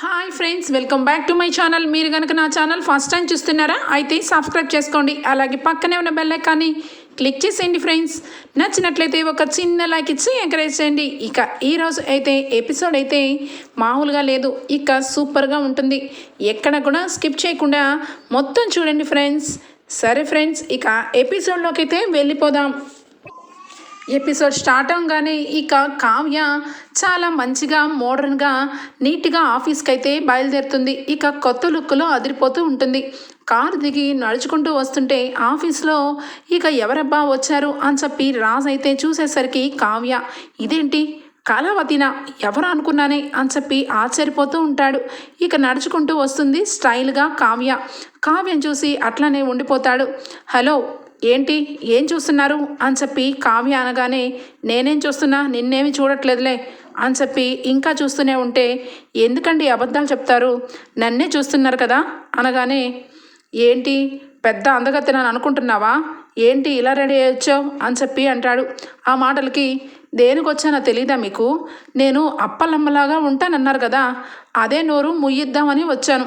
Hi friends welcome back to my channel మీరు కనుక నా ఛానల్ ఫస్ట్ టైం చూస్తున్నారా అయితే సబ్స్క్రైబ్ చేసుకోండి. అలాగే పక్కనే ఉన్న బెల్ ఐకాన్ని క్లిక్ చేసేయండి ఫ్రెండ్స్ నచ్చినట్లయితే ఒక చిన్న లైక్ ఇచ్చి ఎంకరేజ్ చేయండి. ఇక ఈరోజు అయితే ఎపిసోడ్ అయితే మామూలుగా లేదు ఇక సూపర్గా ఉంటుంది. ఎక్కడ కూడా స్కిప్ చేయకుండా మొత్తం చూడండి ఫ్రెండ్స్ సరే ఫ్రెండ్స్ ఇక ఎపిసోడ్లోకి అయితే వెళ్ళిపోదాం. ఎపిసోడ్ స్టార్ట్ అవగానే ఇక కావ్య చాలా మంచిగా మోడర్న్గా నీట్గా ఆఫీస్కి అయితే బయలుదేరుతుంది. ఇక కొత్త లుక్లో అదిరిపోతూ ఉంటుంది. కారు దిగి నడుచుకుంటూ వస్తుంటే ఆఫీస్లో ఇక ఎవరబ్బా వచ్చారు అని చెప్పి రాజ్ అయితే చూసేసరికి కావ్య ఇదేంటి? కళావతినా? ఎవరు అనుకున్నానే? అని చెప్పి ఆశ్చర్యపోతూ ఉంటాడు. ఇక నడుచుకుంటూ వస్తుంది స్టైల్గా కావ్య. కావ్యం చూసి అట్లనే ఉండిపోతాడు. హలో ఏంటి? ఏం చూస్తున్నారు? అని చెప్పి కావ్య అనగానే నేనేం చూస్తున్నా? నిన్నేమి చూడట్లేదులే అని చెప్పి ఇంకా చూస్తూనే ఉంటే ఎందుకండి అబద్ధాలు చెప్తారు? నన్నే చూస్తున్నారు కదా? అనగానే ఏంటి? పెద్ద అందగత్తెనని అనుకుంటున్నావా? ఏంటి ఇలా రెడీ అయ్యొచ్చావు? అని చెప్పి అంటాడు. ఆ మాటలకి దేనికి వచ్చానో తెలీదా మీకు? నేను అప్పలమ్మలాగా ఉంటానన్నారు కదా? అదే నోరు ముయ్యిద్దామని వచ్చాను.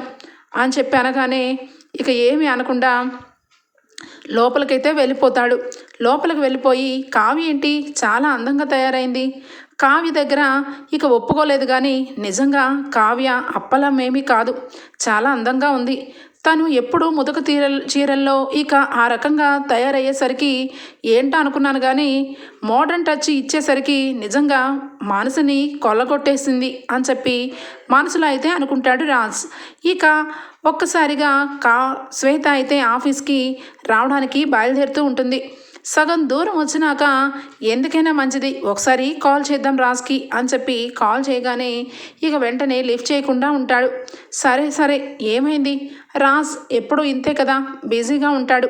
అని చెప్పి అనగానే ఇక ఏమీ అనకుండా లోపలికైతే వెళ్ళిపోతాడు. లోపలికి వెళ్ళిపోయి కావ్య ఏంటి? చాలా అందంగా తయారైంది. కావ్య దగ్గర ఇక ఒప్పుకోలేదు కానీ నిజంగా కావ్య అప్పలమేమీ కాదు. చాలా అందంగా ఉంది. తను ఎప్పుడు ముదక తీర చీరల్లో ఇక ఆ రకంగా తయారయ్యేసరికి ఏంటో అనుకున్నాను కానీ మోడర్న్ టచ్ ఇచ్చేసరికి నిజంగా మనసుని కొల్లగొట్టేసింది అని చెప్పి మనసులో అయితే అనుకుంటాడు రాజ్. ఇక ఒక్కసారిగా కా శ్వేత అయితే ఆఫీస్కి రావడానికి బయలుదేరుతూ ఉంటుంది. సగం దూరం వచ్చినాక ఎందుకైనా మంచిది ఒకసారి కాల్ చేద్దాం రాజ్కి అని చెప్పి కాల్ చేయగానే ఇక వెంటనే లిఫ్ట్ చేయకుండా ఉంటాడు. సరే సరే ఏమైంది? రాజ్ ఎప్పుడు ఇంతే కదా? బిజీగా ఉంటాడు.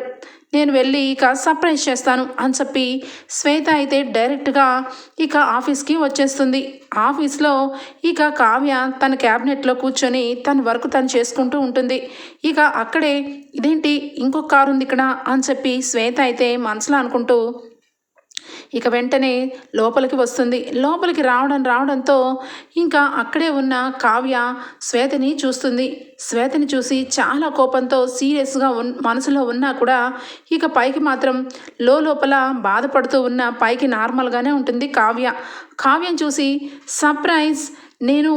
నేను వెళ్ళి ఇక సర్ప్రైజ్ చేస్తాను అని చెప్పి శ్వేత అయితే డైరెక్ట్గా ఇక ఆఫీస్కి వచ్చేస్తుంది. ఆఫీస్లో ఇక కావ్య తన క్యాబినెట్లో కూర్చొని తన వర్క్ తను చేసుకుంటూ ఉంటుంది. ఇక అక్కడే ఇదేంటి? ఇంకొక కారు ఉంది ఇక్కడ అని చెప్పి శ్వేత అయితే మనసులో అనుకుంటూ ఇక వెంటనే లోపలికి వస్తుంది. లోపలికి రావడం రావడంతో ఇంకా అక్కడే ఉన్న కావ్య శ్వేతని చూస్తుంది. శ్వేతని చూసి చాలా కోపంతో సీరియస్గా ఉన్ మనసులో ఉన్నా కూడా ఇక పైకి మాత్రం లో లోపల బాధపడుతూ ఉన్న పైకి నార్మల్గానే ఉంటుంది కావ్య. కావ్యం చూసి సర్ప్రైజ్! నేను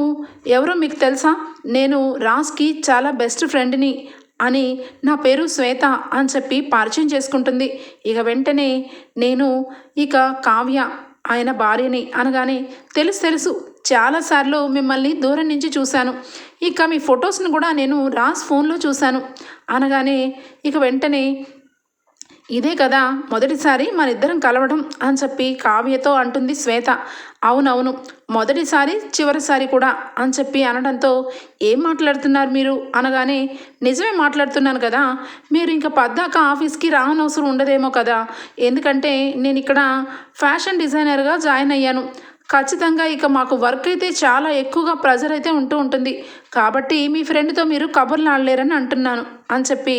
ఎవరో మీకు తెలుసా? నేను రాజ్కి చాలా బెస్ట్ ఫ్రెండ్ని. అని నా పేరు శ్వేత అని చెప్పి పరిచయం చేసుకుంటుంది. ఇక వెంటనే నేను ఇక కావ్య ఆయన భార్యని అనగానే తెలుసు తెలుసు. చాలాసార్లు మిమ్మల్ని దూరం నుంచి చూశాను. ఇక మీ ఫొటోస్ని కూడా నేను రాస్ ఫోన్లో చూశాను. అనగానే ఇక వెంటనే ఇదే కదా మొదటిసారి మన ఇద్దరం కలవడం అని చెప్పి కావ్యతో అంటుంది శ్వేత. అవునవును మొదటిసారి చివరిసారి కూడా అని చెప్పి అనడంతో ఏం మాట్లాడుతున్నారు మీరు? అనగానే నిజమే మాట్లాడుతున్నాను కదా మీరు ఇంకా పద్దాక ఆఫీస్కి రానవసరం ఉండదేమో కదా ఎందుకంటే నేను ఇక్కడ ఫ్యాషన్ డిజైనర్గా జాయిన్ అయ్యాను. ఖచ్చితంగా ఇక మాకు వర్క్ అయితే చాలా ఎక్కువగా ప్రెజర్ అయితే ఉంటూ ఉంటుంది. కాబట్టి మీ ఫ్రెండ్తో మీరు కబుర్లు ఆడలేరని అంటున్నాను అని చెప్పి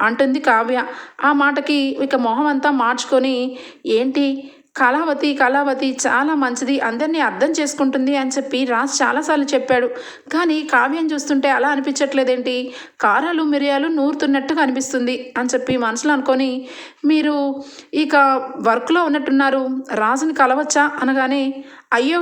అంటుంది కావ్య. ఆ మాటకి ఇక మొహం అంతా మార్చుకొని ఏంటి? కళావతి కళావతి చాలా మంచిది అందరినీ అర్థం చేసుకుంటుంది అని చెప్పి రాజ్ చాలాసార్లు చెప్పాడు. కానీ కావ్యం చూస్తుంటే అలా అనిపించట్లేదేంటి? కారాలు మిరియాలు నూరుతున్నట్టుగా అనిపిస్తుంది అని చెప్పి మనసులో అనుకొని మీరు ఇక వర్క్లో ఉన్నట్టున్నారు రాజుని కలవచ్చా? అనగానే అయ్యో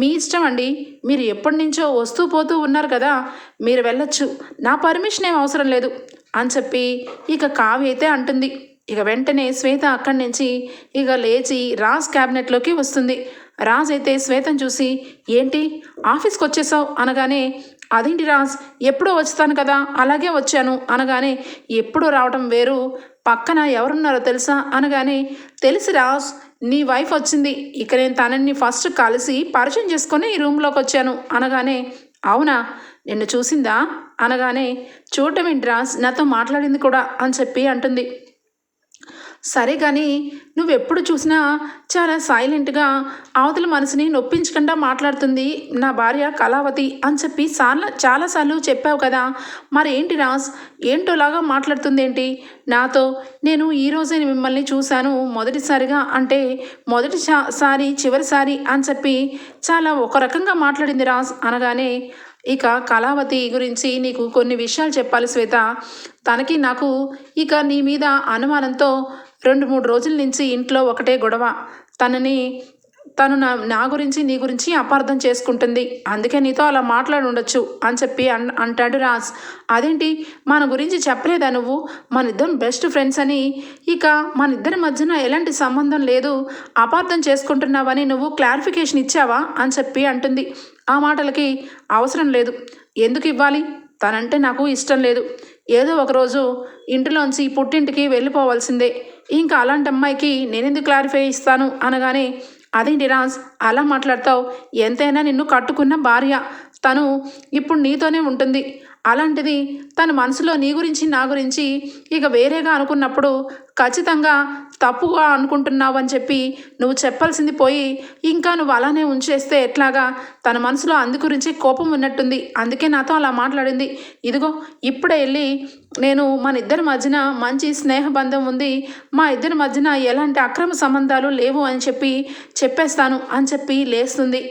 మీ ఇష్టం అండి. మీరు ఎప్పటి నుంచో వస్తూ పోతూ ఉన్నారు కదా మీరు వెళ్ళొచ్చు. నా పర్మిషన్ ఏం అవసరం లేదు అని చెప్పి ఇక కావ్య అయితే అంటుంది. ఇక వెంటనే శ్వేత అక్కడి నుంచి ఇక లేచి రాజ్ క్యాబినెట్లోకి వస్తుంది. రాజ్ అయితే శ్వేతను చూసి ఏంటి? ఆఫీస్కి వచ్చేసావు? అనగానే అదేంటి రాజ్? ఎప్పుడో వచ్చాను కదా అలాగే వచ్చాను. అనగానే ఎప్పుడో రావడం వేరు. పక్కన ఎవరున్నారో తెలుసా? అనగానే తెలిసి రాజ్ నీ వైఫ్ వచ్చింది. ఇక నేను తనని ఫస్ట్ కలిసి పరిచయం చేసుకొని ఈ రూమ్లోకి వచ్చాను. అనగానే అవునా? నిన్ను చూసిందా? అనగానే చూడటం ఏంటి రాజ్? నాతో మాట్లాడింది కూడా అని చెప్పి అంటుంది. సరే కానీ నువ్వెప్పుడు చూసినా చాలా సైలెంట్గా అవతల మనసుని నొప్పించకుండా మాట్లాడుతుంది నా భార్య కళావతి అని చెప్పి సార్లు చాలాసార్లు చెప్పావు కదా. మరి ఏంటి రాజ్? ఏంటోలాగా మాట్లాడుతుంది ఏంటి నాతో నేను ఈరోజే మిమ్మల్ని చూశాను మొదటిసారిగా అంటే మొదటి సారి చివరిసారి అని చెప్పి చాలా ఒక రకంగా మాట్లాడింది రాజ్ అనగానే ఇక కళావతి గురించి నీకు కొన్ని విషయాలు చెప్పాలి శ్వేత. తనకి నాకు ఇక నీ మీద అనుమానంతో రెండు మూడు రోజుల నుంచి ఇంట్లో ఒకటే గొడవ. తనని తను నా నా గురించి నీ గురించి అపార్థం చేసుకుంటుంది. అందుకే నీతో అలా మాట్లాడి ఉండొచ్చు అని చెప్పి అన్ అంటాడు రాజ్. అదేంటి? మన గురించి చెప్పలేదా నువ్వు? మన ఇద్దరం బెస్ట్ ఫ్రెండ్స్ అని. ఇక మన ఇద్దరి మధ్యన ఎలాంటి సంబంధం లేదు. అపార్థం చేసుకుంటున్నావని నువ్వు క్లారిఫికేషన్ ఇచ్చావా? అని చెప్పి అంటుంది. ఆ మాటలకి అవసరం లేదు. ఎందుకు ఇవ్వాలి? తనంటే నాకు ఇష్టం లేదు. ఏదో ఒకరోజు ఇంటిలోంచి పుట్టింటికి వెళ్ళిపోవాల్సిందే. ఇంకా అలాంటి అమ్మాయికి నేనెందుకు క్లారిఫై ఇస్తాను అనగానే అదేంటి రాజ్ అలా మాట్లాడతావు. ఎంతైనా నిన్ను కట్టుకున్న భార్య. తను ఇప్పుడు నీతోనే ఉంటుంది. అలాంటిది తన మనసులో నీ గురించి నా గురించి ఇక వేరేగా అనుకున్నప్పుడు ఖచ్చితంగా తప్పుగా అనుకుంటున్నావు అని చెప్పి నువ్వు చెప్పాల్సింది పోయి ఇంకా నువ్వు అలానే ఉంచేస్తే ఎట్లాగా? తన మనసులో అందు గురించి కోపం ఉన్నట్టుంది. అందుకే నాతో అలా మాట్లాడింది. ఇదిగో ఇప్పుడే వెళ్ళి నేను మన ఇద్దరి మధ్యన మంచి స్నేహబంధం ఉంది. మా ఇద్దరి మధ్యన ఎలాంటి అక్రమ సంబంధాలు లేవు అని చెప్పి చెప్పేస్తాను అని చెప్పి లేస్తుంది.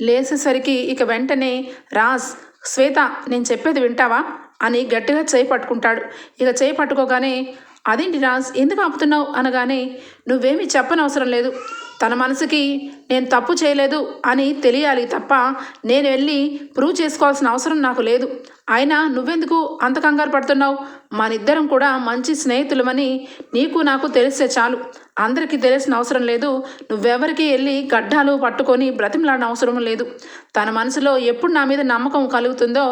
లేచేసరికి ఇక వెంటనే రాజ్ శ్వేత నేను చెప్పేది వింటావా? అని గట్టిగా చేయి పట్టుకుంటాడు. ఇక చేయి పట్టుకోగానే అదేంటి రాజ్ ఎందుకు ఆపుతున్నావు? అనగానే నువ్వేమీ చెప్పనవసరం లేదు. తన మనసుకి నేను తప్పు చేయలేదు అని తెలియాలి తప్ప నేను వెళ్ళి ప్రూవ్ చేసుకోవాల్సిన అవసరం నాకు లేదు. అయినా నువ్వెందుకు అంత కంగారు పడుతున్నావు? మనిద్దరం కూడా మంచి స్నేహితులమని నీకు నాకు తెలిస్తే చాలు. అందరికీ తెలిసిన అవసరం లేదు. నువ్వెవరికి వెళ్ళి గడ్డాలు పట్టుకొని బ్రతిమలాడిన అవసరం లేదు. తన మనసులో ఎప్పుడు నా మీద నమ్మకం కలుగుతుందో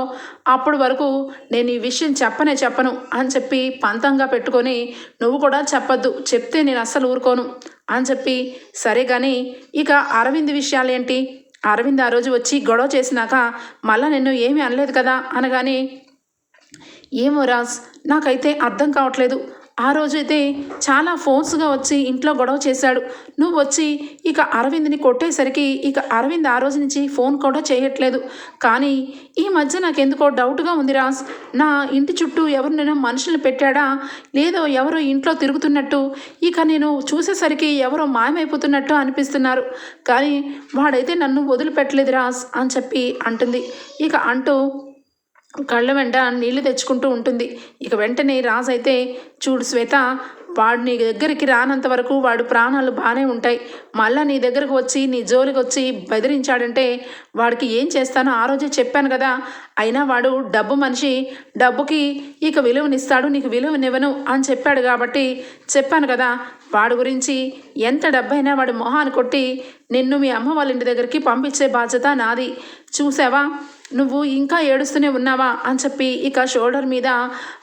అప్పటి వరకు నేను ఈ విషయం చెప్పనే చెప్పను అని చెప్పి పంతంగా పెట్టుకొని నువ్వు కూడా చెప్పొద్దు. చెప్తే నేను అస్సలు ఊరుకోను. అని చెప్పి సరే కానీ ఇక అరవింద్ విషయాలేంటి అరవింద్ ఆ రోజు వచ్చి గొడవ చేసినాక మళ్ళీ నిన్ను ఏమీ అనలేదు కదా? అనగానే ఏమో రాజ్ నాకైతే అర్థం కావట్లేదు. ఆ రోజైతే చాలా ఫోర్స్గా వచ్చి ఇంట్లో గొడవ చేశాడు. నువ్వు వచ్చి ఇక అరవింద్ని కొట్టేసరికి ఇక అరవింద్ ఆ రోజు నుంచి ఫోన్ కూడా చేయట్లేదు. కానీ ఈ మధ్య నాకెందుకో డౌట్గా ఉంది రాజ్. నా ఇంటి చుట్టూ ఎవరినైనా మనుషులు పెట్టాడా? లేదో ఎవరో ఇంట్లో తిరుగుతున్నట్టు? ఇక నేను చూసేసరికి ఎవరో మాయమైపోతున్నట్టు అనిపిస్తున్నారు. కానీ వాడైతే నన్ను వదిలిపెట్టలేదు రాజ్ అని చెప్పి అంటుంది. ఇక అంటూ కళ్ళ వెంట నీళ్ళు తెచ్చుకుంటూ ఉంటుంది. ఇక వెంటనే రాజు అయితే చూడు శ్వేత వాడు నీ దగ్గరికి రానంత వరకు వాడు ప్రాణాలు బాగానే ఉంటాయి. మళ్ళా నీ దగ్గరకు వచ్చి నీ జోలికి వచ్చి బెదిరించాడంటే వాడికి ఏం చేస్తానో ఆ రోజే చెప్పాను కదా. అయినా వాడు డబ్బు మనిషి డబ్బుకి ఇక విలువనిస్తాడు నీకు విలువనివ్వను అని చెప్పాడు కాబట్టి చెప్పాను కదా. వాడి గురించి ఎంత డబ్బైనా వాడు మొహాన్ని కొట్టి నిన్ను మీ అమ్మ వాళ్ళ ఇంటి దగ్గరికి పంపించే బాధ్యత నాది. చూసావా? నువ్వు ఇంకా ఏడుస్తూనే ఉన్నావా? అని చెప్పి ఇక షోల్డర్ మీద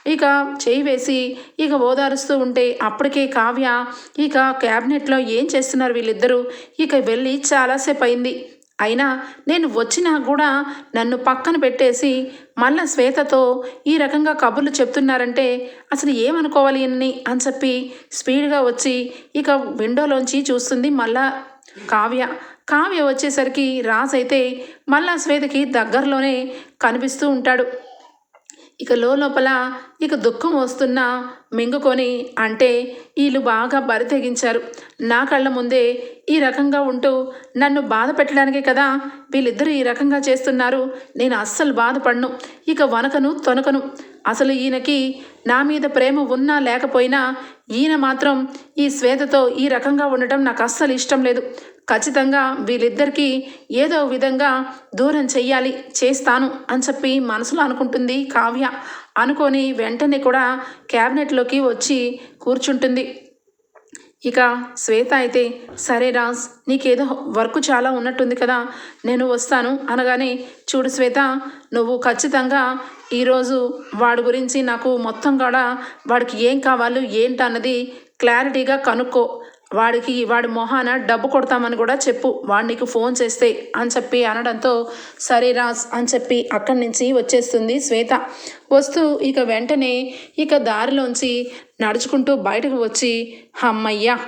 ఇక చేయి వేసి ఇక ఓదారుస్తూ ఉంటే అప్పటికే కావ్య ఇక క్యాబినెట్లో ఏం చేస్తున్నారు వీళ్ళిద్దరూ? ఇక వెళ్ళి చాలాసేపు అయింది. అయినా నేను వచ్చినా కూడా నన్ను పక్కన పెట్టేసి మళ్ళా శ్వేతతో ఈ రకంగా కబుర్లు చెప్తున్నారంటే అసలు ఏమనుకోవాలి అని అని చెప్పి స్పీడ్గా వచ్చి ఇక విండోలోంచి చూస్తుంది మళ్ళా కావ్య. కావ్య వచ్చేసరికి రాజ్ అయితే మళ్ళా శ్వేతకి దగ్గరలోనే కనిపిస్తూ ఉంటాడు. ఇక లోపల ఇక దుఃఖం వస్తున్నా మింగుకొని అంటే వీళ్ళు బాగా బరి తెగించారు నా కళ్ళ ముందే ఈ రకంగా ఉంటూ నన్ను బాధ పెట్టడానికే కదా వీళ్ళిద్దరూ ఈ రకంగా చేస్తున్నారు. నేను అస్సలు బాధపడను. ఇక వనకను తొనకను. అసలు ఈయనకి నా మీద ప్రేమ ఉన్నా లేకపోయినా ఈయన మాత్రం ఈ శ్వేతతో ఈ రకంగా ఉండటం నాకు అస్సలు ఇష్టం లేదు. ఖచ్చితంగా వీళ్ళిద్దరికీ ఏదో విధంగా దూరం చెయ్యాలి చేస్తాను అని చెప్పి మనసులో అనుకుంటుంది కావ్య. అనుకొని వెంటనే కూడా క్యాబినెట్లోకి వచ్చి కూర్చుంటుంది. ఇక శ్వేత అయితే సరే రాజ్ నీకేదో వర్క్ చాలా ఉన్నట్టుంది కదా నేను వస్తాను అనగానే చూడు శ్వేత నువ్వు ఖచ్చితంగా ఈరోజు వాడి గురించి నాకు మొత్తం కూడా వాడికి ఏం కావాలో ఏంటన్నది క్లారిటీగా కనుక్కో. వాడికి వాడి మొహాన డబ్బు కొడతామని కూడా చెప్పు. వాడు నీకు ఫోన్ చేస్తే అని చెప్పి అనడంతో సరే రాజ్ అని చెప్పి అక్కడి నుంచి వచ్చేస్తుంది శ్వేత. వస్తూ ఇక వెంటనే ఇక దారిలోంచి నడుచుకుంటూ బయటకు వచ్చి అమ్మయ్యా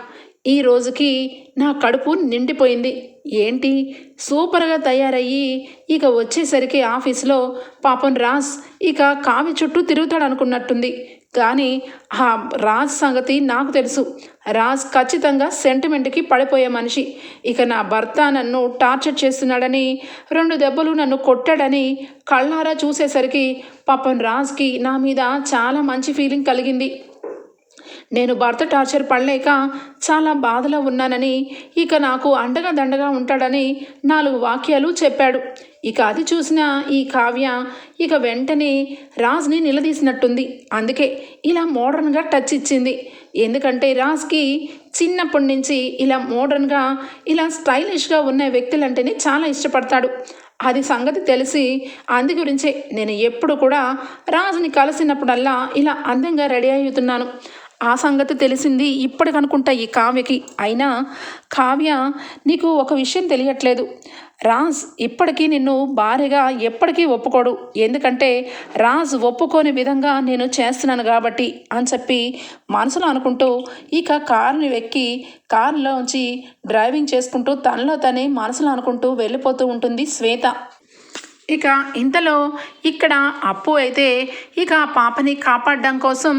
ఈ రోజుకి నా కడుపు నిండిపోయింది. ఏంటి? సూపర్గా తయారయ్యి ఇక వచ్చేసరికి ఆఫీస్లో పాపం రాస్ ఇక కావి చుట్టూ తిరుగుతాడు అనుకున్నట్టుంది కానీ ఆ రాజ్ సంగతి నాకు తెలుసు. రాజ్ ఖచ్చితంగా సెంటిమెంట్కి పడిపోయే మనిషి. ఇక నా భర్త నన్ను టార్చర్ చేస్తున్నాడని రెండు దెబ్బలు నన్ను కొట్టాడని కళ్ళారా చూసేసరికి పాపం రాజ్కి నా మీద చాలా మంచి ఫీలింగ్ కలిగింది. నేను భర్త టార్చర్ పడలేక చాలా బాధలో ఉన్నానని ఇక నాకు అండగా దండగా ఉంటాడని నాలుగు వాక్యాలు చెప్పాడు. ఇక అది చూసిన ఈ కావ్య ఇక వెంటనే రాజ్ని నిలదీసినట్టుంది. అందుకే ఇలా మోడర్న్గా టచ్ ఇచ్చింది. ఎందుకంటే రాజ్కి చిన్నప్పటి నుంచి ఇలా మోడర్న్గా ఇలా స్టైలిష్గా ఉన్న వ్యక్తులంటేనే చాలా ఇష్టపడతాడు. అది సంగతి తెలిసి అందు గురించే నేను ఎప్పుడు కూడా రాజుని కలిసినప్పుడల్లా ఇలా అందంగా రెడీ అవుతున్నాను. ఆ సంగతి తెలిసింది ఇప్పటికనుకుంటా ఈ కావ్యకి. అయినా కావ్య నీకు ఒక విషయం తెలియట్లేదు. రాజ్ ఇప్పటికీ నిన్ను భార్యగా ఎప్పటికీ ఒప్పుకోడు. ఎందుకంటే రాజ్ ఒప్పుకోని విధంగా నేను చేస్తున్నాను కాబట్టి అని చెప్పి మనసులో అనుకుంటూ ఇక కారుని ఎక్కి కారులోంచి డ్రైవింగ్ చేసుకుంటూ తనలో తనే మనసులో అనుకుంటూ వెళ్ళిపోతూ ఉంటుంది శ్వేత. ఇక ఇంతలో ఇక్కడ అప్పు అయితే ఇక పాపని కాపాడడం కోసం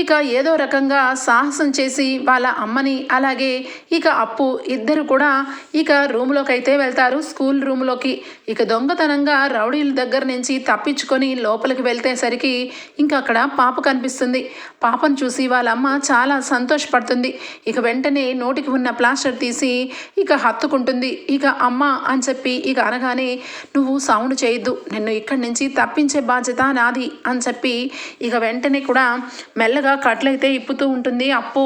ఇక ఏదో రకంగా సాహసం చేసి వాళ్ళ అమ్మని అలాగే ఇక అప్పు ఇద్దరు కూడా ఇక రూమ్లోకి అయితే వెళ్తారు. స్కూల్ రూమ్లోకి ఇక దొంగతనంగా రౌడీల దగ్గర నుంచి తప్పించుకొని లోపలికి వెళ్తేసరికి ఇంకా అక్కడ పాప కనిపిస్తుంది. పాపను చూసి వాళ్ళ అమ్మ చాలా సంతోషపడుతుంది. ఇక వెంటనే నోటికి ఉన్న ప్లాస్టర్ తీసి ఇక హత్తుకుంటుంది. ఇక అమ్మ అని చెప్పి ఇక అనగానే నువ్వు సౌండ్ చేయొద్దు. నిన్ను ఇక్కడి నుంచి తప్పించే బాధ్యత నాది అని చెప్పి ఇక వెంటనే కూడా మెల్లగా కట్లయితే ఇప్పుతూ ఉంటుంది అప్పు.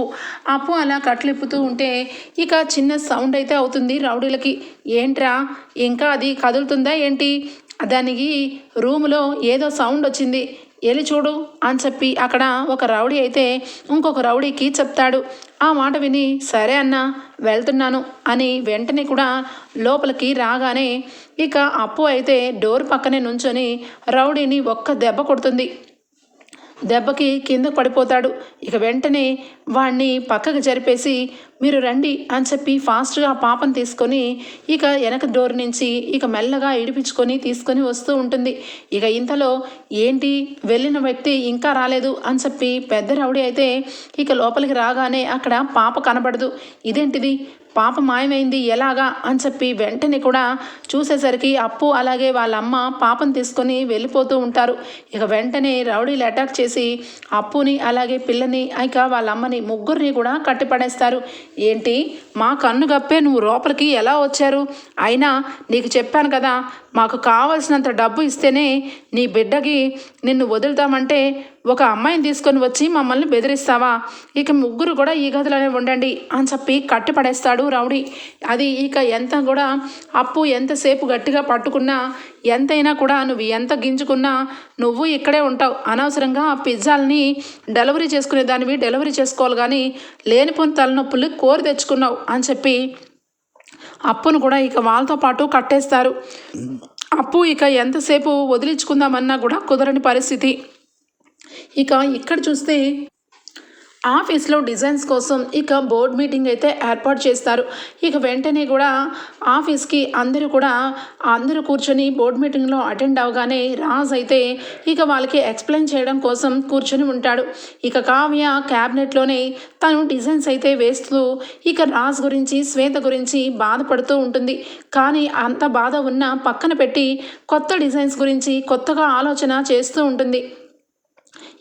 అప్పు అలా కట్లు ఇప్పుతూ ఉంటే ఇక చిన్న సౌండ్ అయితే అవుతుంది రౌడీలకి. ఏంట్రా? ఇంకా అది కదులుతుందా ఏంటి? దానికి రూములో ఏదో సౌండ్ వచ్చింది. వెళ్ళి చూడు అని చెప్పి అక్కడ ఒక రౌడీ అయితే ఇంకొక రౌడీకి చెప్తాడు. ఆ మాట విని సరే అన్న వెళ్తున్నాను అని వెంటనే కూడా లోపలికి రాగానే ఇక అప్పు అయితే డోర్ పక్కనే నుంచొని రౌడీని ఒక్క దెబ్బ కొడుతుంది. దెబ్బకి కింద పడిపోతాడు. ఇక వెంటనే వాణ్ణి పక్కకు జరిపేసి మీరు రండి అని చెప్పి ఫాస్ట్గా ఆ పాపను తీసుకొని ఇక వెనక డోర్ నుంచి ఇక మెల్లగా ఇడిపించుకొని తీసుకొని వస్తూ ఉంటుంది. ఇక ఇంతలో ఏంటి? వెళ్ళిన వ్యక్తి ఇంకా రాలేదు అని చెప్పి పెద్ద రౌడీ అయితే ఇక లోపలికి రాగానే అక్కడ పాప కనబడదు. ఇదేంటిది? పాప మాయమైంది ఎలాగా అని చెప్పి వెంటనే కూడా చూసేసరికి అప్పు అలాగే వాళ్ళ అమ్మ పాపను తీసుకొని వెళ్ళిపోతూ ఉంటారు. ఇక వెంటనే రౌడీలు అటాక్ చేసి అప్పుని అలాగే పిల్లని ఇక వాళ్ళ అమ్మని ముగ్గురిని కూడా కట్టిపడేస్తారు. ఏంటి? మా కన్ను గప్పే నువ్వు లోపలికి ఎలా వచ్చారు? అయినా నీకు చెప్పాను కదా మాకు కావలసినంత డబ్బు ఇస్తేనే నీ బిడ్డకి నిన్ను వదులుతామంటే ఒక అమ్మాయిని తీసుకొని వచ్చి మమ్మల్ని బెదిరిస్తావా? ఇక ముగ్గురు కూడా ఈ గదిలోనే ఉండండి అని చెప్పి కట్టి పడేస్తాడు రౌడీ. అది ఇక ఎంత కూడా అప్పు ఎంతసేపు గట్టిగా పట్టుకున్నా ఎంతైనా కూడా నువ్వు ఎంత గింజుకున్నా నువ్వు ఇక్కడే ఉంటావు. అనవసరంగా ఆ పిజ్జాలని డెలివరీ చేసుకునే దానివి డెలివరీ చేసుకోవాలి కానీ లేనిపోని తలనొప్పులు కోరి తెచ్చుకున్నావు అని చెప్పి అప్పును కూడా ఇక వాళ్ళతో పాటు కట్టేస్తారు. అప్పు ఇక ఎంతసేపు వదిలించుకుందామన్నా కూడా కుదరని పరిస్థితి. ఇక ఇక్కడ చూస్తే ఆఫీస్లో డిజైన్స్ కోసం ఇక బోర్డ్ మీటింగ్ అయితే ఏర్పాటు చేస్తారు. ఇక వెంటనే కూడా ఆఫీస్కి అందరూ కూడా అందరూ కూర్చొని బోర్డ్ మీటింగ్లో అటెండ్ అవగానే రాజ్ అయితే ఇక వాళ్ళకి ఎక్స్ప్లెయిన్ చేయడం కోసం కూర్చొని ఉంటాడు. ఇక కావ్య క్యాబినెట్లోనే తను డిజైన్స్ అయితే వేస్తూ ఇక రాజ్ గురించి శ్వేత గురించి బాధపడుతూ ఉంటుంది. కానీ అంత బాధ ఉన్న పక్కన పెట్టి కొత్త డిజైన్స్ గురించి కొత్తగా ఆలోచన చేస్తూ ఉంటుంది.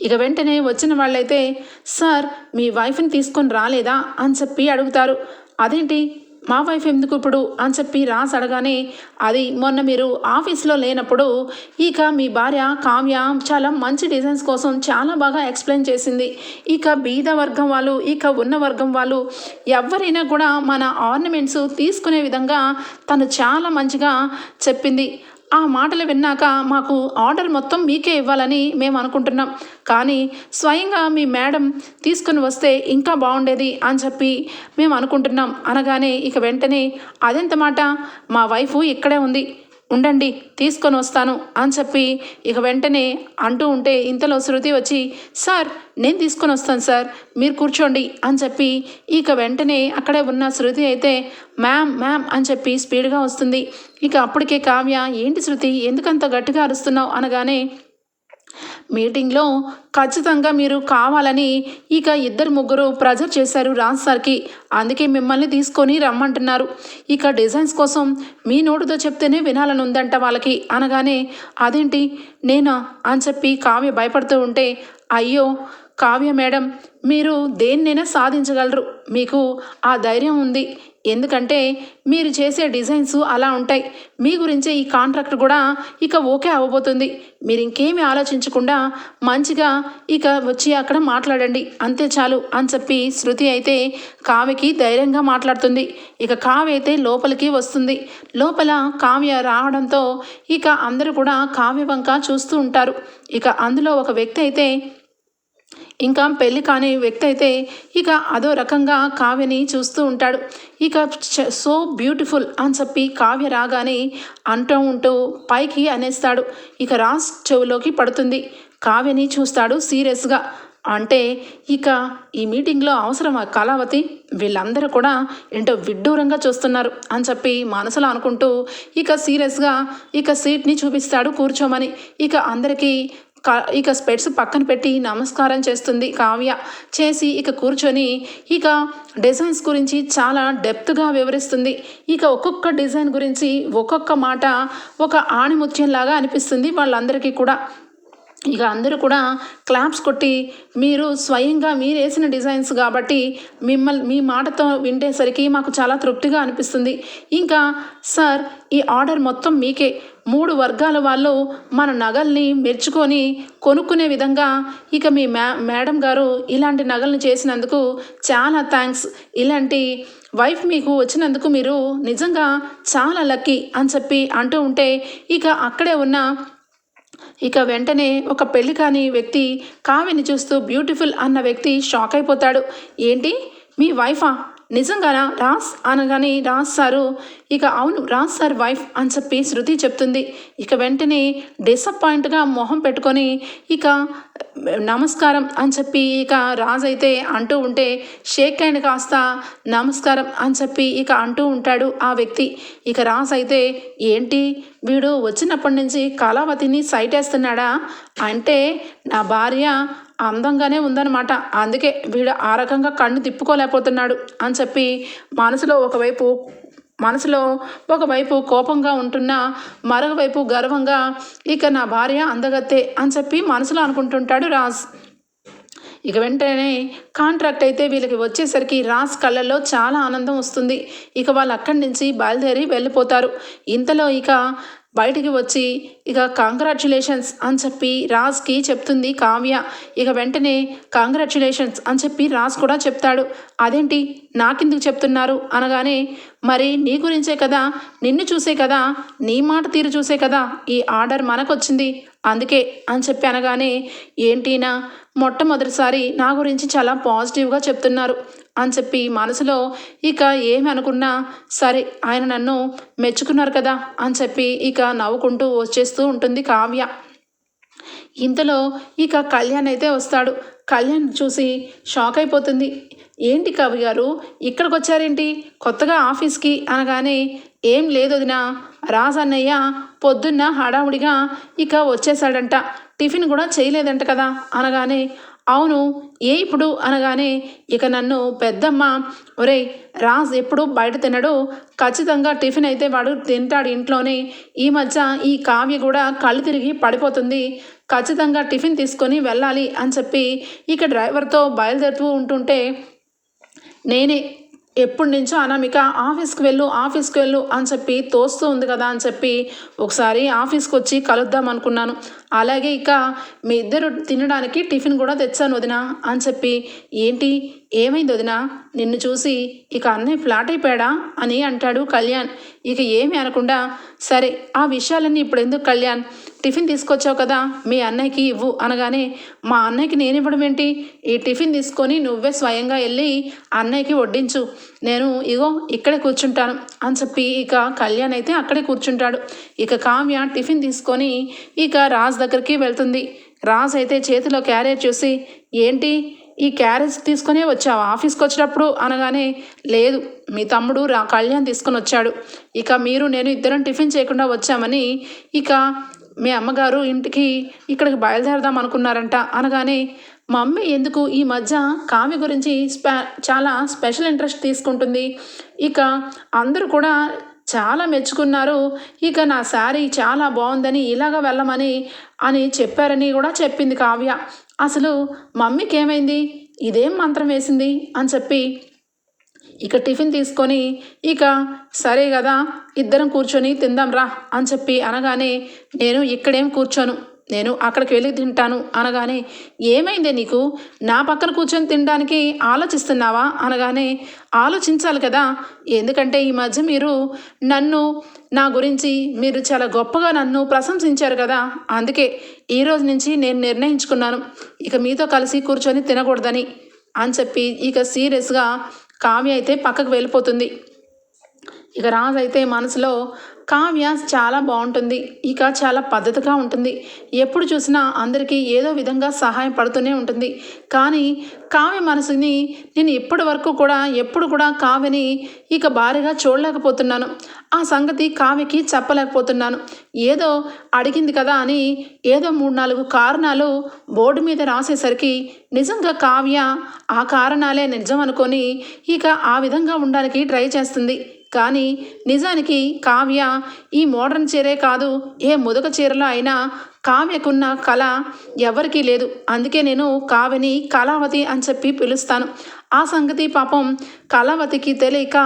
ఇక వెంటనే వచ్చిన వాళ్ళైతే సార్ మీ వైఫ్ని తీసుకొని రాలేదా? అని చెప్పి అడుగుతారు. అదేంటి? మా వైఫ్ ఎందుకు ఇప్పుడు? అని చెప్పి రాసి అడగానే అది మొన్న మీరు ఆఫీస్లో లేనప్పుడు ఇక మీ భార్య కావ్య చాలా మంచి డిజైన్స్ కోసం చాలా బాగా ఎక్స్ప్లెయిన్ చేసింది. ఇక బీద వర్గం వాళ్ళు ఇక ఉన్న వర్గం వాళ్ళు ఎవరైనా కూడా మన ఆర్నమెంట్స్ తీసుకునే విధంగా తను చాలా మంచిగా చెప్పింది. ఆ మాటలు విన్నాక మాకు ఆర్డర్ మొత్తం మీకే ఇవ్వాలని మేము అనుకుంటున్నాం. కానీ స్వయంగా మీ మేడం తీసుకుని వస్తే ఇంకా బాగుండేది అని చెప్పి మేము అనుకుంటున్నాం. అనగానే ఇక వెంటనే అదెంత మాట? మా వైఫ్ ఇక్కడే ఉంది. ఉండండి తీసుకొని వస్తాను అని చెప్పి ఇక వెంటనే అంటూ ఉంటే ఇంతలో శృతి వచ్చి సార్ నేను తీసుకొని వస్తాను సార్ మీరు కూర్చోండి అని చెప్పి ఇక వెంటనే అక్కడే ఉన్న శృతి అయితే మ్యామ్ మ్యామ్ అని చెప్పి స్పీడ్గా వస్తుంది. ఇక అప్పటికే కావ్య ఏంటి శృతి ఎందుకంత గట్టిగా అరుస్తున్నావు? అనగానే మీటింగ్లో ఖచ్చితంగా మీరు కావాలని ఇక ఇద్దరు ముగ్గురు ప్రెజర్ చేశారు రాజ్ సార్కి. అందుకే మిమ్మల్ని తీసుకొని రమ్మంటున్నారు. ఇక డిజైన్స్ కోసం మీ నోటితో చెప్తేనే వినాలని ఉందంట వాళ్ళకి. అనగానే అదేంటి? నేనా? అని చెప్పి కావ్య భయపడుతూ ఉంటే అయ్యో కావ్య మేడం మీరు దేన్నైనా సాధించగలరు. మీకు ఆ ధైర్యం ఉంది. ఎందుకంటే మీరు చేసే డిజైన్స్ అలా ఉంటాయి. మీ గురించే ఈ కాంట్రాక్ట్ కూడా ఇక ఓకే అవ్వబోతుంది. మీరు ఇంకేమి ఆలోచించకుండా మంచిగా ఇక వచ్చి అక్కడ మాట్లాడండి. అంతే చాలు అని చెప్పి శృతి అయితే కావ్యకి ధైర్యంగా మాట్లాడుతుంది. ఇక కావ్య అయితే లోపలికి వస్తుంది. లోపల కావ్య రావడంతో ఇక అందరూ కూడా కావ్య వంక చూస్తూ ఉంటారు. ఇక అందులో ఒక వ్యక్తి అయితే ఇంకా పెళ్ళి కాని వ్యక్తి అయితే ఇక అదో రకంగా కావ్యని చూస్తూ ఉంటాడు. ఇక చ- సో బ్యూటిఫుల్ అని చెప్పి కావ్య రాగానే అంటూ ఉంటూ పైకి అనేస్తాడు. ఇక రాస్ చెవులోకి పడుతుంది. కావ్యని చూస్తాడు సీరియస్గా. అంటే ఇక ఈ మీటింగ్లో అవసరమా కళావతి? వీళ్ళందరూ కూడా ఏంటో విడ్డూరంగా చూస్తున్నారు అని చెప్పి మనసులో అనుకుంటూ ఇక సీరియస్గా ఇక సీట్ని చూపిస్తాడు కూర్చోమని. ఇక అందరికీ ఇక స్పెట్స్ పక్కన పెట్టి నమస్కారం చేస్తుంది కావ్య. చేసి ఇక కూర్చొని ఇక డిజైన్స్ గురించి చాలా డెప్త్గా వివరిస్తుంది. ఇక ఒక్కొక్క డిజైన్ గురించి ఒక్కొక్క మాట ఒక ఆణిముత్యంలాగా అనిపిస్తుంది వాళ్ళందరికీ కూడా. ఇక అందరూ కూడా క్లాప్స్ కొట్టి మీరు స్వయంగా మీరు వేసిన డిజైన్స్ కాబట్టి మిమ్మల్ని మీ మాటతో వింటేసరికి మాకు చాలా తృప్తిగా అనిపిస్తుంది. ఇంకా సార్ ఈ ఆర్డర్ మొత్తం మీకే. మూడు వర్గాల వాళ్ళు మన నగల్ని మెచ్చుకొని కొనుక్కునే విధంగా ఇక మీ మ్యా మేడం గారు ఇలాంటి నగల్ని చేసినందుకు చాలా థ్యాంక్స్ ఇలాంటి వైఫ్ మీకు వచ్చినందుకు మీరు నిజంగా చాలా లక్కీ అని చెప్పి అంటూ ఉంటే ఇక అక్కడే ఉన్న ఇక వెంటనే ఒక పెళ్ళి కాని వ్యక్తి కావిని చూస్తూ బ్యూటిఫుల్ అన్న వ్యక్తి షాక్ అయిపోతాడు. ఏంటి? మీ వైఫా? నిజంగానా? రాస్ అనగానే రాస్ సారు ఇక అవును రాస్ సార్ వైఫ్ అని చెప్పి శృతి చెప్తుంది. ఇక వెంటనే డిసప్పాయింట్గా మొహం పెట్టుకొని ఇక నమస్కారం అని చెప్పి ఇక రాజ్ అయితే అంటూ ఉంటే షేక్ హ్యాండ్ కాస్త నమస్కారం అని చెప్పి ఇక అంటూ ఉంటాడు ఆ వ్యక్తి. ఇక రాజ్ అయితే ఏంటి? వీడు వచ్చినప్పటి నుంచి కళావతిని సైట్ వేస్తున్నాడా అంటే నా భార్య అందంగానే ఉందన్నమాట. అందుకే వీడు ఆ రకంగా కన్ను తిప్పుకోలేకపోతున్నాడు అని చెప్పి మనసులో ఒకవైపు మనసులో ఒకవైపు కోపంగా ఉంటున్నా మరొక వైపు గర్వంగా ఇక నా భార్య అందగత్తే అని చెప్పి మనసులో అనుకుంటుంటాడు రాజ్. ఇక వెంటనే కాంట్రాక్ట్ అయితే వీళ్ళకి వచ్చేసరికి రాస్ కళ్ళల్లో చాలా ఆనందం వస్తుంది. ఇక వాళ్ళు అక్కడి నుంచి బయలుదేరి వెళ్ళిపోతారు. ఇంతలో ఇక బయటికి వచ్చి ఇక కాంగ్రాచులేషన్స్ అని చెప్పి రాజ్కి చెప్తుంది కావ్య. ఇక వెంటనే కాంగ్రాచులేషన్స్ అని చెప్పి రాజ్ కూడా చెప్తాడు. అదేంటి? నాకెందుకు చెప్తున్నారు? అనగానే మరి నీ గురించే కదా నిన్ను చూసే కదా నీ మాట తీరు చూసే కదా ఈ ఆర్డర్ మనకొచ్చింది. అందుకే అని చెప్పి అనగానే ఏంటినా మొట్టమొదటిసారి నా గురించి చాలా పాజిటివ్గా చెప్తున్నారు అని చెప్పి మనసులో ఇక ఏమి అనుకున్నా సరే ఆయన నన్ను మెచ్చుకున్నారు కదా అని చెప్పి ఇక నవ్వుకుంటూ వచ్చేస్తూ ఉంటుంది కావ్య. ఇంతలో ఇక కళ్యాణ్ అయితే వస్తాడు. కళ్యాణ్ చూసి షాక్ అయిపోతుంది. ఏంటి కవి గారు? ఇక్కడికి వచ్చారేంటి కొత్తగా ఆఫీస్కి అనగానే ఏం లేదు వదినా. రాజ్ అన్నయ్య పొద్దున్న హడావుడిగా ఇక వచ్చేసాడంట టిఫిన్ కూడా చేయలేదంట కదా అనగానే అవును ఏ ఇప్పుడు? అనగానే ఇక నన్ను పెద్దమ్మ ఒరే రాజ్ ఎప్పుడు బయట తినడు. ఖచ్చితంగా టిఫిన్ అయితే వాడు తింటాడు ఇంట్లోనే. ఈ మధ్య ఈ కావ్య కూడా కళ్ళు తిరిగి పడిపోతుంది. ఖచ్చితంగా టిఫిన్ తీసుకొని వెళ్ళాలి అని చెప్పి ఇక డ్రైవర్తో బయలుదేరుతూ ఉంటుంటే నేనే ఎప్పటి నుంచో అనామిక ఆఫీస్కి వెళ్ళు ఆఫీస్కి వెళ్ళు అని చెప్పి తోస్తూ ఉంది కదా అని చెప్పి ఒకసారి ఆఫీస్కి వచ్చి కలుద్దాం అనుకున్నాను. అలాగే ఇక మీ ఇద్దరు తినడానికి టిఫిన్ కూడా తెచ్చాను వదిన అని చెప్పి ఏంటి? ఏమైంది వదిన? నిన్ను చూసి ఇక అన్నయ్య ఫ్లాట్ అయిపోయాడా? అని అంటాడు కళ్యాణ్. ఇక ఏమి అనకుండా సరే ఆ విషయాలన్నీ ఇప్పుడు ఎందుకు కళ్యాణ్? టిఫిన్ తీసుకొచ్చావు కదా మీ అన్నయ్యకి ఇవ్వు అనగానే మా అన్నయ్యకి నేను ఇవ్వడం ఏంటి? ఈ టిఫిన్ తీసుకొని నువ్వే స్వయంగా వెళ్ళి అన్నయ్యకి వడ్డించు. నేను ఇగో ఇక్కడే కూర్చుంటాను అని చెప్పి ఇక కళ్యాణ్ అయితే అక్కడే కూర్చుంటాడు. ఇక కావ్య టిఫిన్ తీసుకొని ఇక రాజ్ దగ్గరికి వెళ్తుంది. రాజ్ అయితే చేతిలో క్యారేజ్ చూసి ఏంటి? ఈ క్యారేజ్ తీసుకునే వచ్చావా? ఆఫీస్కి వచ్చినప్పుడు? అనగానే లేదు మీ తమ్ముడు రా కళ్యాణ్ తీసుకొని వచ్చాడు. ఇక మీరు నేను ఇద్దరం టిఫిన్ చేయకుండా వచ్చామని ఇక మీ అమ్మగారు ఇంటికి ఇక్కడికి బయలుదేరదాం అనుకున్నారంట. అనగానే మమ్మీ ఎందుకు ఈ మధ్య కావ్య గురించి స్పె చాలా స్పెషల్ ఇంట్రెస్ట్ తీసుకుంటుంది. ఇక అందరూ కూడా చాలా మెచ్చుకున్నారు. ఇక నా శారీ చాలా బాగుందని ఇలాగ వెళ్ళమని అని చెప్పారని కూడా చెప్పింది కావ్య. అసలు మమ్మీకి ఏమైంది? ఇదేం మంత్రం వేసింది? అని చెప్పి ఇక టిఫిన్ తీసుకొని ఇక సరే కదా ఇద్దరం కూర్చొని తిందాం రా అని చెప్పి అనగానే నేను ఇక్కడేం కూర్చోను. నేను అక్కడికి వెళ్ళి తింటాను అనగానే ఏమైందే నీకు? నా పక్కన కూర్చొని తినడానికి ఆలోచిస్తున్నావా అనగానే ఆలోచించాలి కదా. ఎందుకంటే ఈ మధ్య మీరు నన్ను నా గురించి మీరు చాలా గొప్పగా నన్ను ప్రశంసించారు కదా. అందుకే ఈ రోజు నుంచి నేను నిర్ణయించుకున్నాను. ఇక మీతో కలిసి కూర్చొని తినకూడదని అని చెప్పి ఇక సీరియస్గా కావ్య అయితే పక్కకు వెళ్ళిపోతుంది. ఇక రాజు అయితే మనసులో కావ్య చాలా బాగుంటుంది. ఇక చాలా పద్ధతిగా ఉంటుంది. ఎప్పుడు చూసినా అందరికీ ఏదో విధంగా సహాయం పడుతూనే ఉంటుంది. కానీ కావ్య మనసుని నేను ఇప్పటి వరకు కూడా ఎప్పుడు కూడా కావ్యని ఇక భారీగా చూడలేకపోతున్నాను. ఆ సంగతి కావ్యకి చెప్పలేకపోతున్నాను. ఏదో అడిగింది కదా అని ఏదో మూడు నాలుగు కారణాలు బోర్డు మీద రాసేసరికి నిజంగా కావ్య ఆ కారణాలే నిజం అనుకొని ఇక ఆ విధంగా ఉండడానికి ట్రై చేస్తుంది. కానీ నిజానికి కావ్య ఈ మోడర్న్ చీరే కాదు ఏ ముదక చీరలో అయినా కావ్యకున్న కళ ఎవరికీ లేదు. అందుకే నేను కావ్యని కళావతి అని చెప్పి పిలుస్తాను. ఆ సంగతి పాపం కళావతికి తెలియక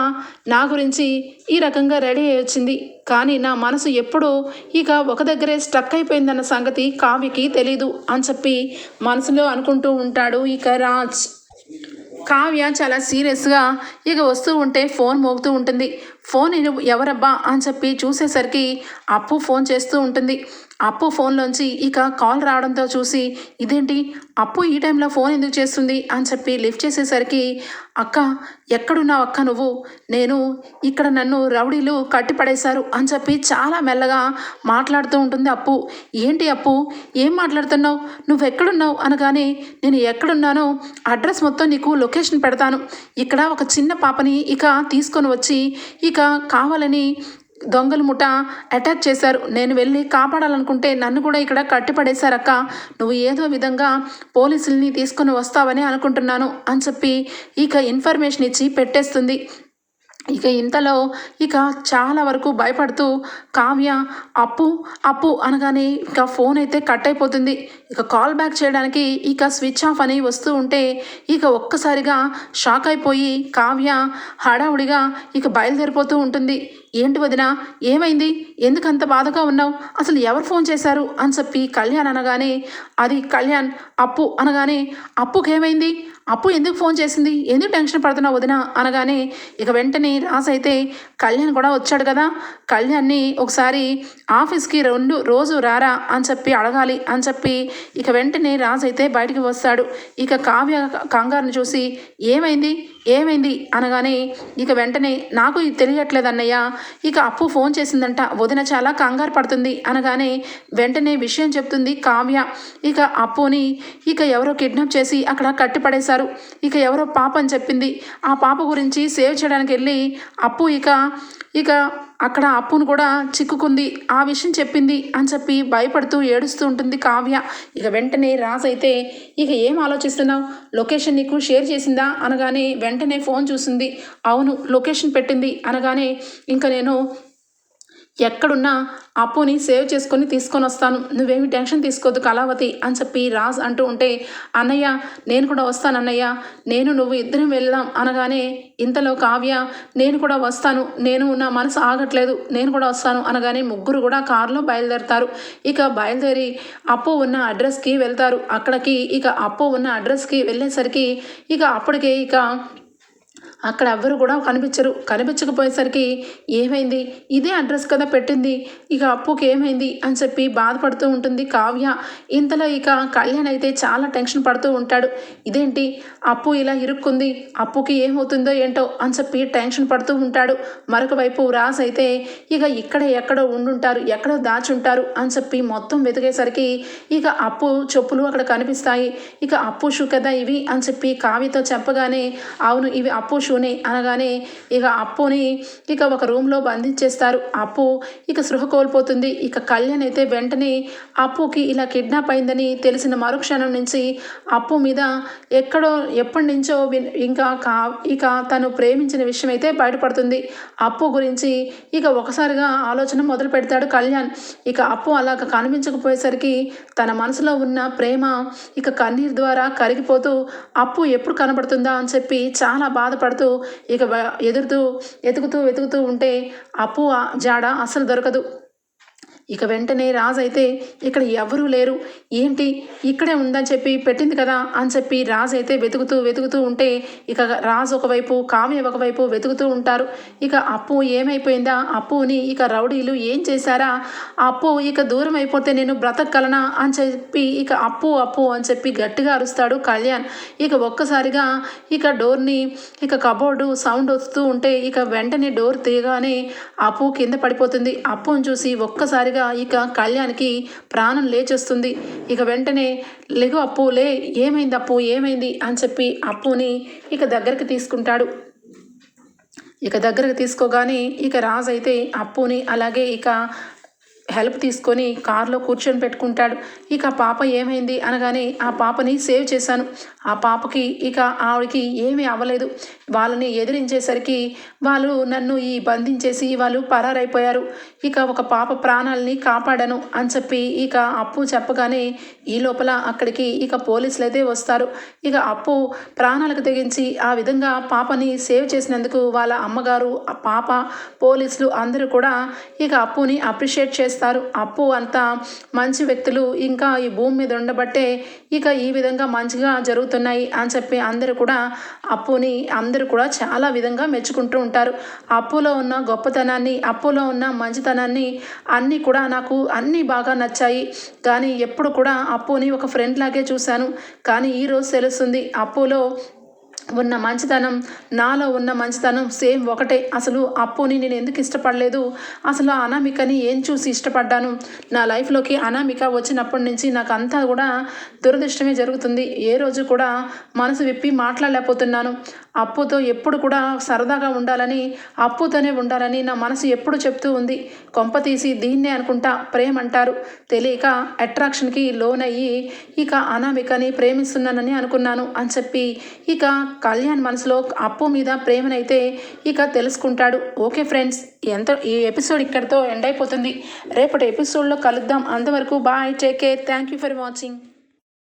నా గురించి ఈ రకంగా రెడీ అయి వచ్చింది. కానీ నా మనసు ఎప్పుడూ ఇక ఒక దగ్గరే స్టక్ అయిపోయిందన్న సంగతి కావ్యకి తెలీదు అని చెప్పి మనసులో అనుకుంటూ ఉంటాడు ఇక రాజ్. కావ్య చాలా సీరియస్గా ఇక వస్తూ ఉంటే ఫోన్ మోగుతూ ఉంటుంది. ఫోన్ ఎవరబ్బా అని చెప్పి చూసేసరికి అప్పు ఫోన్ చేస్తూ ఉంటుంది. అప్పు ఫోన్లోంచి ఇక కాల్ రావడంతో చూసి ఇదేంటి? అప్పు ఈ టైంలో ఫోన్ ఎందుకు చేస్తుంది? అని చెప్పి లిఫ్ట్ చేసేసరికి అక్క ఎక్కడున్నావు అక్క నువ్వు? నేను ఇక్కడ నన్ను రౌడీలు కట్టిపడేశారు. అని చెప్పి చాలా మెల్లగా మాట్లాడుతూ ఉంటుంది అప్పు. ఏంటి అప్పు? ఏం మాట్లాడుతున్నావు? నువ్వు ఎక్కడున్నావు? అనగానే నేను ఎక్కడున్నానో అడ్రస్ మొత్తం నీకు లొకేషన్ పెడతాను. ఇక్కడ ఒక చిన్న పాపని ఇక తీసుకొని వచ్చి ఇక ఇంకా కావాలని దొంగల ముఠ అటాక్ చేశారు. నేను వెళ్ళి కాపాడాలనుకుంటే నన్ను కూడా ఇక్కడ కట్టిపడేశారక్క నువ్వు ఏదో విధంగా పోలీసుల్ని తీసుకొని వస్తావని అనుకుంటున్నాను అని చెప్పి ఇక ఇన్ఫర్మేషన్ ఇచ్చి పెట్టేస్తుంది. ఇక ఇంతలో ఇక చాలా వరకు భయపడుతూ కావ్య అప్పు అప్పు అనగానే ఇక ఫోన్ అయితే కట్ అయిపోతుంది. ఇక కాల్ బ్యాక్ చేయడానికి ఇక స్విచ్ ఆఫ్ అని వస్తూ ఉంటే ఇక ఒక్కసారిగా షాక్ అయిపోయి కావ్య హడావుడిగా ఇక బయలుదేరిపోతూ ఉంటుంది. ఏంటి వదిన ఏమైంది? ఎందుకు అంత బాధగా ఉన్నావు? అసలు ఎవరు ఫోన్ చేశారు? అని చెప్పి కళ్యాణ్ అనగానే అది కళ్యాణ్ అప్పు అనగానే అప్పుకి ఏమైంది అప్పు ఎందుకు ఫోన్ చేసింది? ఎందుకు టెన్షన్ పడుతున్నావు వదిన? అనగానే ఇక వెంటనే రాస్ అయితే కళ్యాణ్ కూడా వచ్చాడు కదా. కళ్యాణ్ని ఒకసారి ఆఫీస్కి రెండు రోజు రారా అని చెప్పి అడగాలి అని చెప్పి ఇక వెంటనే రాజు అయితే బయటికి వస్తాడు. ఇక కావ్య కంగారుని చూసి ఏమైంది? ఏమైంది? అనగానే ఇక వెంటనే నాకు ఇది తెలియట్లేదు అన్నయ్య ఇక అప్పు ఫోన్ చేసిందంట. వదిన చాలా కంగారు పడుతుంది. అనగానే వెంటనే విషయం చెప్తుంది కావ్య. ఇక అప్పుని ఇక ఎవరో కిడ్నాప్ చేసి అక్కడ కట్టిపడేశారు. ఇక ఎవరో పాప అని చెప్పింది. ఆ పాప గురించి సేవ్ చేయడానికి వెళ్ళి అప్పు ఇక ఇక అక్కడ అప్పును కూడా చిక్కుకుంది. ఆ విషయం చెప్పింది అని చెప్పి భయపడుతూ ఏడుస్తూ ఉంటుంది కావ్య. ఇక వెంటనే రాజ్ అయితే ఇక ఏం ఆలోచిస్తున్నావు? లొకేషన్ నీకు షేర్ చేసిందా? అనగానే వెంటనే ఫోన్ చూసింది. అవును లొకేషన్ పెట్టింది. అనగానే ఇంకా నేను ఎక్కడున్నా అప్పుని సేవ్ చేసుకొని తీసుకొని వస్తాను. నువ్వేమి టెన్షన్ తీసుకోవద్దు కళావతి అని చెప్పి రాజ్ అంటూ ఉంటే అన్నయ్య నేను కూడా వస్తాను అన్నయ్య. నేను నువ్వు ఇద్దరం వెళ్దాం. అనగానే ఇంతలో కావ్య నేను కూడా వస్తాను. నేను నా మనసు ఆగట్లేదు. నేను కూడా వస్తాను. అనగానే ముగ్గురు కూడా కారులో బయలుదేరతారు. ఇక బయలుదేరి అప్పు ఉన్న అడ్రస్కి వెళ్తారు. అక్కడికి ఇక అప్పు ఉన్న అడ్రస్కి వెళ్ళేసరికి ఇక అప్పటికే ఇక అక్కడ ఎవ్వరు కూడా కనిపించరు. కనిపించకపోయేసరికి ఏమైంది? ఇదే అడ్రస్ కదా పెట్టింది. ఇక అప్పుకి ఏమైంది? అని చెప్పి బాధపడుతూ ఉంటుంది కావ్య. ఇంతలో ఇక కళ్యాణ్ అయితే చాలా టెన్షన్ పడుతూ ఉంటాడు. ఇదేంటి? అప్పు ఇలా ఇరుక్కుంది. అప్పుకి ఏమవుతుందో ఏంటో అని చెప్పి టెన్షన్ పడుతూ ఉంటాడు. మరొక వైపు రాస్ అయితే ఇక ఇక్కడ ఎక్కడో ఉండుంటారు ఎక్కడో దాచుంటారు అని చెప్పి మొత్తం వెతికేసరికి ఇక అప్పు చెప్పులు అక్కడ కనిపిస్తాయి. ఇక అప్పు షూ కదా ఇవి అని చెప్పి కావ్యతో చెప్పగానే అవును ఇవి అప్పు షూ షూనే అనగానే ఇక అప్పుని ఇక ఒక రూమ్లో బంధించేస్తారు. అప్పు ఇక సృహ కోల్పోతుంది. ఇక కళ్యాణ్ అయితే వెంటనే అప్పుకి ఇలా కిడ్నాప్ అయిందని తెలిసిన మరుక్షణం నుంచి అప్పు మీద ఎక్కడో ఎప్పటి నుంచో ఇంకా కా ఇక తను ప్రేమించిన విషయం అయితే బయటపడుతుంది. అప్పు గురించి ఇక ఒకసారిగా ఆలోచన మొదలు పెడతాడు కళ్యాణ్. ఇక అప్పు అలా కనిపించకపోయేసరికి తన మనసులో ఉన్న ప్రేమ ఇక కన్నీరు ద్వారా కరిగిపోతూ అప్పు ఎప్పుడు కనబడుతుందా? అని చెప్పి చాలా బాధపడుతూ ఇక ఎదురుతూ ఎతుకుతూ వెతుకుతూ ఉంటే అప్పు జాడ అస్సలు దొరకదు. ఇక వెంటనే రాజు అయితే ఇక్కడ ఎవరూ లేరు. ఏంటి? ఇక్కడే ఉందని చెప్పి పెట్టింది కదా అని చెప్పి రాజు అయితే వెతుకుతూ వెతుకుతూ ఉంటే ఇక రాజు ఒకవైపు కావ్య ఒకవైపు వెతుకుతూ ఉంటారు. ఇక అప్పు ఏమైపోయిందా? అప్పుని ఇక రౌడీలు ఏం చేశారా? అప్పు ఇక దూరం అయిపోతే నేను బ్రతకగలనా అని చెప్పి ఇక అప్పు అప్పు అని చెప్పి గట్టిగా అరుస్తాడు కళ్యాణ్. ఇక ఒక్కసారిగా ఇక డోర్ని ఇక కబోర్డు సౌండ్ వస్తూ ఉంటే ఇక వెంటనే డోర్ తీయగానే అప్పు కింద పడిపోతుంది. అప్పుని చూసి ఒక్కసారిగా ఇక కళ్యాణ్కి ప్రాణం లేచొస్తుంది. ఇక వెంటనే లెగు అప్పు లే ఏమైంది అప్పు ఏమైంది? అని చెప్పి అప్పుని ఇక దగ్గరికి తీసుకుంటాడు. ఇక దగ్గరకు తీసుకోగానే ఇక రాజు అయితే అప్పుని అలాగే ఇక హెల్ప్ తీసుకొని కారులో కూర్చొని పెట్టుకుంటాడు. ఇక పాప ఏమైంది అనగానే ఆ పాపని సేవ్ చేశాను. ఆ పాపకి ఇక ఆవిడకి ఏమీ అవ్వలేదు. వాళ్ళని ఎదిరించేసరికి వాళ్ళు నన్ను ఈ బంధించేసి వాళ్ళు పరారైపోయారు. ఇక ఒక పాప ప్రాణాలని కాపాడను అని చెప్పి ఇక అప్పు చెప్పగానే ఈ లోపల అక్కడికి ఇక పోలీసులు అయితే వస్తారు. ఇక అప్పు ప్రాణాలకు తెగించి ఆ విధంగా పాపని సేవ్ చేసినందుకు వాళ్ళ అమ్మగారు పాప పోలీసులు అందరూ కూడా ఇక అప్పుని అప్రిషియేట్ చేస్తారు. అప్పు అంతా మంచి వ్యక్తులు. ఇంకా ఈ భూమి మీద ఉండబట్టే ఇక ఈ విధంగా మంచిగా జరుగుతున్నాయి అని చెప్పి అందరూ కూడా అప్పుని అందరూ కూడా చాలా విధంగా మెచ్చుకుంటూ ఉంటారు. అప్పులో ఉన్న గొప్పతనాన్ని అప్పులో ఉన్న మంచితనాన్ని అన్నీ కూడా నాకు అన్నీ బాగా నచ్చాయి. కానీ ఎప్పుడు కూడా అప్పుని ఒక ఫ్రెండ్ లాగే చూశాను. కానీ ఈరోజు తెలుస్తుంది అప్పులో ఉన్న మంచితనం నాలో ఉన్న మంచితనం సేమ్ ఒకటే. అసలు అప్పుని నేను ఎందుకు ఇష్టపడలేదు? అసలు ఆ అనామికని ఏం చూసి ఇష్టపడ్డాను? నా లైఫ్లోకి అనామిక వచ్చినప్పటి నుంచి నాకు అంతా కూడా దురదృష్టమే జరుగుతుంది. ఏ రోజు కూడా మనసు విప్పి మాట్లాడలేకపోతున్నాను. అప్పుతో ఎప్పుడు కూడా సరదాగా ఉండాలని అప్పుతోనే ఉండాలని నా మనసు ఎప్పుడు చెప్తూ ఉంది. కొంప తీసి దీన్నే అనుకుంటా ప్రేమ అంటారు తెలియక అట్రాక్షన్కి లోనయ్యి ఇక అనామికని ప్రేమిస్తున్నానని అనుకున్నాను అని చెప్పి ఇక కళ్యాణ్ మనసులో అప్పు మీద ప్రేమనైతే ఇక తెలుసుకుంటాడు. ఓకే ఫ్రెండ్స్ ఎంత ఈ ఎపిసోడ్ ఇక్కడితో ఎండ్ అయిపోతుంది. రేపటి ఎపిసోడ్లో కలుద్దాం. అంతవరకు bye take care. Thank you for watching.